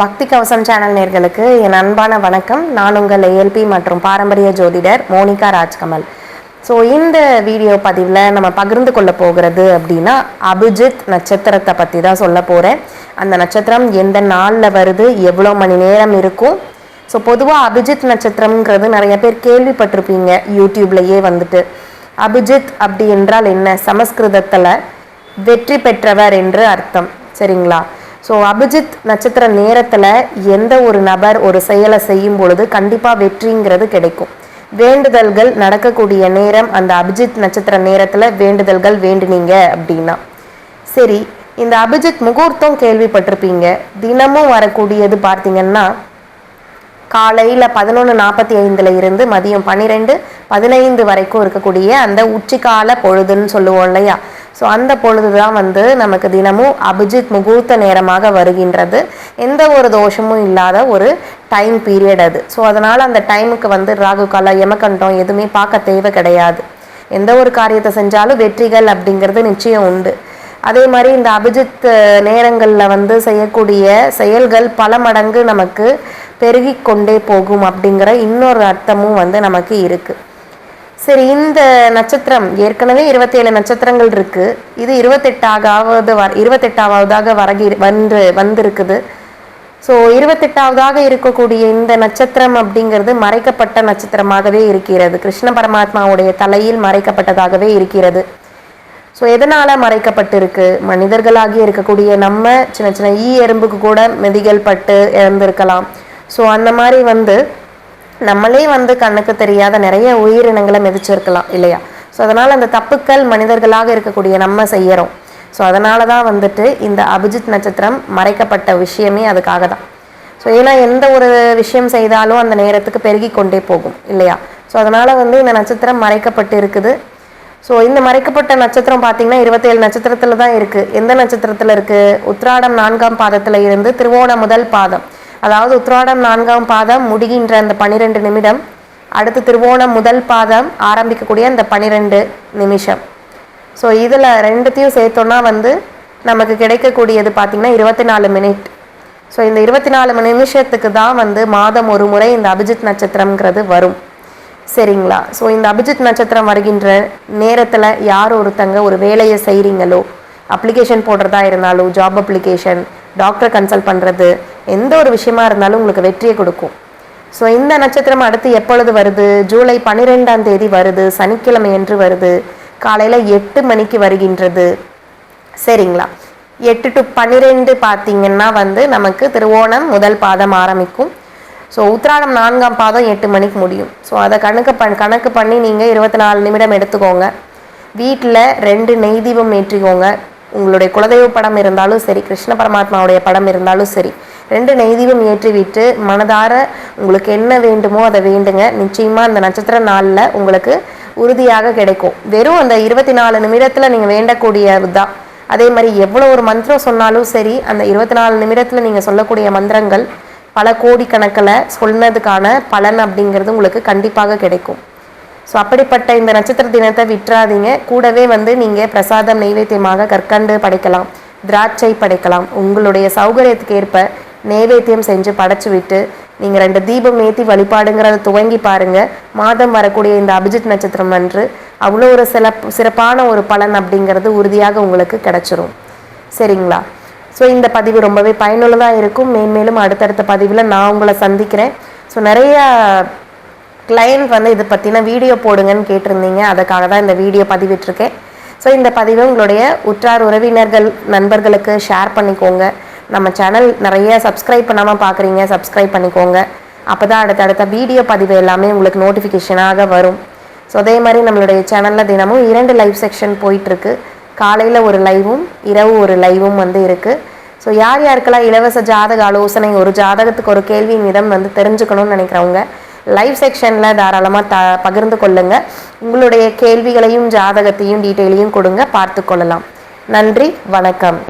பக்தி கவசம் சேனல் நேர்களுக்கு என் அன்பான வணக்கம். நான் உங்கள் ஏஎல்பி மற்றும் பாரம்பரிய ஜோதிடர் மோனிகா ராஜ்கமல். ஸோ இந்த வீடியோ பதிவில் நம்ம பகிர்ந்து கொள்ள போகிறது அப்படின்னா அபிஜித் நட்சத்திரத்தை பற்றி தான் சொல்ல போகிறேன் அந்த நட்சத்திரம் எந்த நாளில் வருது எவ்வளோ மணி நேரம் இருக்கும்? ஸோ பொதுவாக அபிஜித் நட்சத்திரம்ங்கிறது நிறைய பேர் கேள்விப்பட்டிருப்பீங்க யூடியூப்லேயே வந்துட்டு. அபிஜித் அப்படி என்றால் என்ன? சமஸ்கிருதத்தில் வெற்றி பெற்றவர் என்று அர்த்தம். சரிங்களா? ஸோ அபிஜித் நட்சத்திர நேரத்தில் எந்த ஒரு நபர் ஒரு செயலை செய்யும் பொழுது கண்டிப்பாக வெற்றிங்கிறது கிடைக்கும். வேண்டுதல்கள் நடக்கக்கூடிய நேரம் அந்த அபிஜித் நட்சத்திர நேரத்தில் வேண்டுதல்கள் வேண்டுனீங்க அப்படின்னா. சரி இந்த அபிஜித் முகூர்த்தம் கேள்விப்பட்டிருப்பீங்க. தினமும் வரக்கூடியது பார்த்தீங்கன்னா காலையில் பதினொன்று நாற்பத்தி ஐந்தில் இருந்து மதியம் பன்னிரெண்டு பதினைந்து வரைக்கும் இருக்கக்கூடிய அந்த உச்சிக்கால பொழுதுன்னு சொல்லுவோம் இல்லையா? ஸோ அந்த பொழுது தான் வந்து நமக்கு தினமும் அபிஜித் முகூர்த்த நேரமாக வருகின்றது. எந்த ஒரு தோஷமும் இல்லாத ஒரு டைம் பீரியட் அது. ஸோ அதனால் அந்த டைமுக்கு வந்து ராகு கால எமக்கண்டம் எதுவுமே பார்க்க தேவை கிடையாது. எந்த ஒரு காரியத்தை செஞ்சாலும் வெற்றிகள் அப்படிங்கிறது நிச்சயம் உண்டு. அதே மாதிரி இந்த அபிஜித் நேரங்களில் வந்து செய்யக்கூடிய செயல்கள் பல மடங்கு நமக்கு பெருகி கொண்டே போகும் அப்படிங்கிற இன்னொரு அர்த்தமும் வந்து நமக்கு இருக்குது சரி இந்த நட்சத்திரம் ஏற்கனவே இருபத்தேழு நட்சத்திரங்கள் இருக்குது இது இருபத்தெட்டாவது வர இருபத்தெட்டாவதாக வரகி வந்து வந்திருக்குது. ஸோ இருபத்தெட்டாவதாக இருக்கக்கூடிய இந்த நட்சத்திரம் அப்படிங்கிறது மறைக்கப்பட்ட நட்சத்திரமாகவே இருக்கிறது. கிருஷ்ண பரமாத்மாவுடைய தலையில் மறைக்கப்பட்டதாகவே இருக்கிறது. ஸோ எதனால் மறைக்கப்பட்டிருக்கு? மனிதர்களாகி இருக்கக்கூடிய நம்ம சின்ன சின்ன ஈ எறும்புக்கு கூட மெதிகள் பட்டு இறந்திருக்கலாம். ஸோ அந்த மாதிரி வந்து நம்மளே வந்து கண்ணுக்கு தெரியாத நிறைய உயிரினங்களை மிதிச்சிருக்கலாம் இல்லையா? ஸோ அதனால் அந்த தப்புக்கள் மனிதர்களாக இருக்கக்கூடிய நம்ம செய்யறோம். ஸோ அதனால தான் வந்துட்டு இந்த அபிஜித் நட்சத்திரம் மறைக்கப்பட்ட விஷயமே அதுக்காக தான். ஸோ ஏன்னா எந்த ஒரு விஷயம் செய்தாலும் அந்த நேரத்துக்கு பெருகி கொண்டே போகும் இல்லையா? ஸோ அதனால் வந்து இந்த நட்சத்திரம் மறைக்கப்பட்டு இருக்குது. ஸோ இந்த மறைக்கப்பட்ட நட்சத்திரம் பார்த்தீங்கன்னா இருபத்தேழு நட்சத்திரத்தில் தான் இருக்குது எந்த நட்சத்திரத்தில் இருக்குது உத்ராடம் நான்காம் பாதத்தில் இருந்து திருவோண முதல் பாதம். அதாவது உத்ராடம் நான்காம் பாதம் முடிகின்ற அந்த பன்னிரெண்டு நிமிடம் அடுத்து திருவோணம் முதல் பாதம் ஆரம்பிக்கக்கூடிய அந்த பன்னிரெண்டு நிமிஷம். ஸோ இதில் ரெண்டுத்தையும் சேர்த்தோன்னா வந்து நமக்கு கிடைக்கக்கூடியது பார்த்திங்கன்னா இருபத்தி நாலு மினிட் ஸோ இந்த இருபத்தி நாலு நிமிஷத்துக்கு தான் வந்து மாதம் ஒரு முறை இந்த அபிஜித் நட்சத்திரம்ங்கிறது வரும். சரிங்களா? ஸோ இந்த அபிஜித் நட்சத்திரம் வருகின்ற நேரத்தில் யார் ஒருத்தங்க ஒரு வேலையை செய்கிறீங்களோ அப்ளிகேஷன் போடுறதா இருந்தாலும் ஜாப் அப்ளிகேஷன் டாக்டர் கன்சல்ட் பண்ணுறது எந்த ஒரு விஷயமா இருந்தாலும் உங்களுக்கு வெற்றியை கொடுக்கும். ஸோ இந்த நட்சத்திரம் அடுத்து எப்பொழுது வருது? ஜூலை பன்னிரெண்டாம் தேதி வருது. சனிக்கிழமை என்று வருது. காலையில் எட்டு மணிக்கு வருகின்றது. சரிங்களா? எட்டு டு பன்னிரெண்டு பார்த்தீங்கன்னா வந்து நமக்கு திருவோணம் முதல் பாதம் ஆரம்பிக்கும். ஸோ உத்திராடம் நான்காம் பாதம் எட்டு மணிக்கு முடியும். ஸோ அதை கணக்கு பண் கணக்கு பண்ணி நீங்கள் இருபத்தி நாலு நிமிடம் எடுத்துக்கோங்க. வீட்டில் ரெண்டு நெய் தீபம் ஏற்றிக்கோங்க. உங்களுடைய குலதெய்வ படம் இருந்தாலும் சரி கிருஷ்ண பரமாத்மாவுடைய படம் இருந்தாலும் சரி. ரெண்டு நெய்தீபம் ஏற்றிவிட்டு மனதார உங்களுக்கு என்ன வேண்டுமோ அதை வேண்டுங்க. நிச்சயமாக அந்த நட்சத்திர நாளில் உங்களுக்கு உறுதியாக கிடைக்கும். வெறும் அந்த இருபத்தி நாலு நிமிடத்தில் நீங்கள் வேண்டக்கூடியது தான் அதே மாதிரி எவ்வளோ ஒரு மந்திரம் சொன்னாலும் சரி அந்த இருபத்தி நாலு நிமிடத்தில் நீங்கள் சொல்லக்கூடிய மந்திரங்கள் பல கோடிக்கணக்கில் சொன்னதுக்கான பலன் அப்படிங்கிறது உங்களுக்கு கண்டிப்பாக கிடைக்கும். ஸோ அப்படிப்பட்ட இந்த நட்சத்திர தினத்தை விட்டுறாதீங்க. கூடவே வந்து நீங்கள் பிரசாதம் நெய்வேத்தியமாக கற்கண்டு படைக்கலாம். திராட்சை படைக்கலாம். உங்களுடைய சௌகரியத்துக்கு ஏற்ப நைவேத்தியம் செஞ்சு படைச்சு விட்டு நீங்கள் ரெண்டு தீபம் ஏற்றி வழிபாடுங்கிறத துவங்கி பாருங்கள் மாதம் வரக்கூடிய இந்த அபிஜித் நட்சத்திரம் அன்று அவ்வளோ ஒரு சிறப்பு சிறப்பான ஒரு பலன் அப்படிங்கிறது உறுதியாக உங்களுக்கு கிடச்சிரும். சரிங்களா? ஸோ இந்த பதிவு ரொம்பவே பயனுள்ளதாக இருக்கும். மேன்மேலும் அடுத்தடுத்த பதிவில் நான் உங்களை சந்திக்கிறேன். ஸோ நிறையா கிளைண்ட் வந்து இதை பற்றின வீடியோ போடுங்கன்னு கேட்டிருந்தீங்க. அதுக்காக தான் இந்த வீடியோ பதிவிட்டிருக்கேன். ஸோ இந்த பதிவை உங்களுடைய உற்றார் உறவினர்கள் நண்பர்களுக்கு ஷேர் பண்ணிக்கோங்க. நம்ம சேனல் நிறைய சப்ஸ்கிரைப் பண்ணாமல் பார்க்குறீங்க சப்ஸ்கிரைப் பண்ணிக்கோங்க. அப்போ தான் அடுத்தடுத்த வீடியோ பதிவு எல்லாமே உங்களுக்கு நோட்டிஃபிகேஷனாக வரும். ஸோ அதே மாதிரி நம்மளுடைய சேனலில் தினமும் இரண்டு லைவ் செக்ஷன் போயிட்டுருக்கு. காலையில் ஒரு லைவும் இரவு ஒரு லைவும் வந்து இருக்குது ஸோ யார் யாருக்கெல்லாம் இலவச ஜாதக ஆலோசனை ஒரு ஜாதகத்துக்கு ஒரு கேள்வியின் விதம் வந்து தெரிஞ்சுக்கணும்னு நினைக்கிறவங்க லைவ் செக்ஷனில் தாராளமாக த பகிர்ந்து கொள்ளுங்கள் உங்களுடைய கேள்விகளையும் ஜாதகத்தையும் டீட்டெயிலையும் கொடுங்க. பார்த்து கொள்ளலாம். நன்றி வணக்கம்.